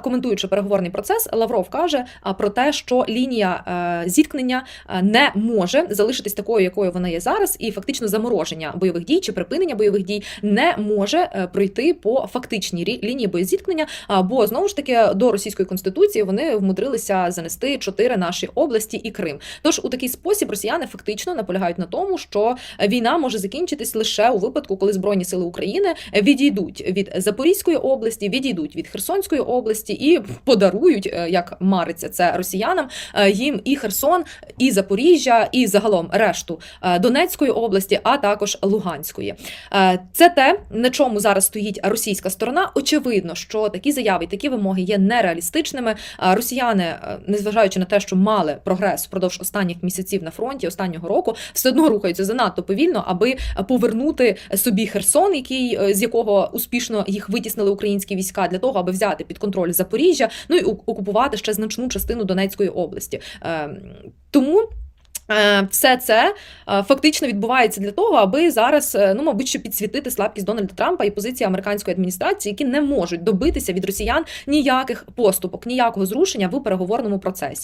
коментуючи переговорний процес, Лавров каже про те, що лінія е, зіткнення е, не може залишитись такою, якою вона є зараз, і фактично замороження бойових дій чи припинення бойових дій не може е, пройти по фактичній лінії боєзіткнення. Бо знову ж таки до російської конституції вони вмудрилися занести чотири наші області і Крим. Тож у такий спосіб росіяни фактично наполягають на тому, що війна може закінчитись лише у випадку, коли збройні сили України відійдуть від Запорізької області, відійдуть від Херсонської області і подарують, е, як мариться це росіянам, е, їм і Херсон, і Запоріжжя, і загалом решту е, Донецької області, а також Луганської. Це те, на чому зараз стоїть російська сторона. Очевидно, що такі заяви, такі вимоги є нереалістичними. Росіяни, незважаючи на те, що мали прогрес впродовж останніх місяців на фронті останнього року, все одно рухаються занадто повільно, аби повернути собі Херсон, який з якого успішно їх витіснили українські війська, для того, аби взяти під контроль Запоріжжя, ну і окупувати ще значну частину Донецької області. Е, Тому. е, Все це е, фактично відбувається для того, аби зараз, ну мабуть, що підсвітити слабкість Дональда Трампа і позиції американської адміністрації, які не можуть добитися від росіян ніяких поступок, ніякого зрушення в переговорному процесі.